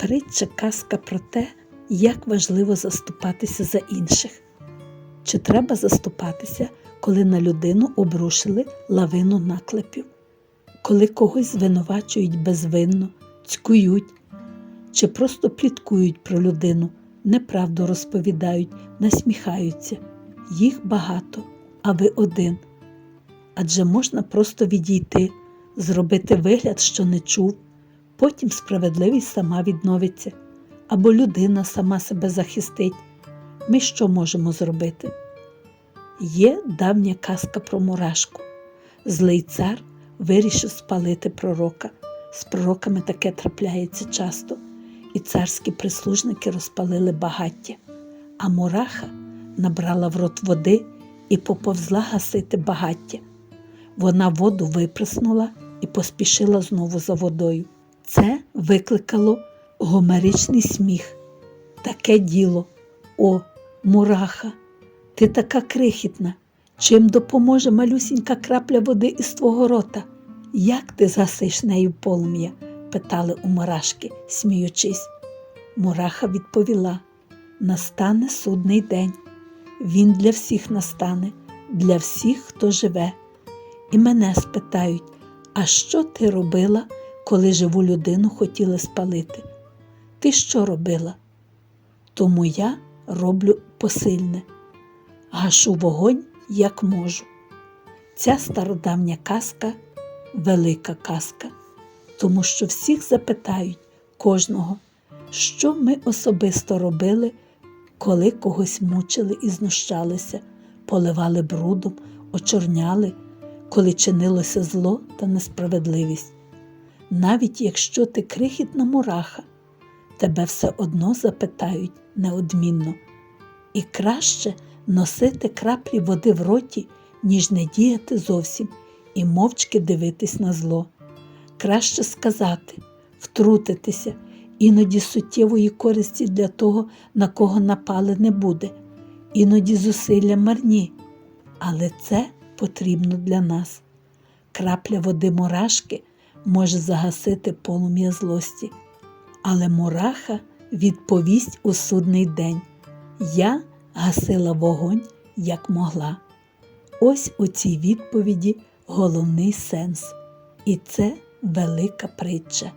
Притча казка про те, як важливо заступатися за інших. Чи треба заступатися, коли на людину обрушили лавину наклепів, коли когось звинувачують безвинно, цькують, чи просто пліткують про людину, неправду розповідають, насміхаються. Їх багато, а ви один. Адже можна просто відійти, зробити вигляд, що не чув, потім справедливість сама відновиться, або людина сама себе захистить. Ми що можемо зробити? Є давня казка про мурашку. Злий цар вирішив спалити пророка. З пророками таке трапляється часто, і царські прислужники розпалили багаття, а мураха набрала в рот води і поповзла гасити багаття. Вона воду випреснула і поспішила знову за водою. Це викликало гомеричний сміх. Таке діло. О, мураха, ти така крихітна. Чим допоможе малюсінька крапля води із твого рота? Як ти згасиш нею полум'я? питали у мурашки, сміючись. Мураха відповіла: Настане судний день. Він для всіх настане, для всіх, хто живе. І мене спитають, а що ти робила, коли живу людину хотіли спалити? Ти що робила? Тому я роблю посильне, гашу вогонь, як можу. Ця стародавня казка велика казка, тому що всіх запитають кожного, що ми особисто робили, коли когось мучили і знущалися, поливали брудом, очорняли, коли чинилося зло та несправедливість. Навіть якщо ти крихітна мураха, тебе все одно запитають неодмінно. І краще носити краплі води в роті, ніж не діяти зовсім і мовчки дивитись на зло. Краще сказати, втрутитися, іноді суттєвої користі для того, на кого напали, не буде, іноді зусилля марні, але це потрібно для нас. Крапля води мурашки може загасити полум'я злості, але мураха відповість у судний день. Я гасила вогонь, як могла. Ось у цій відповіді головний сенс. І це велика притча.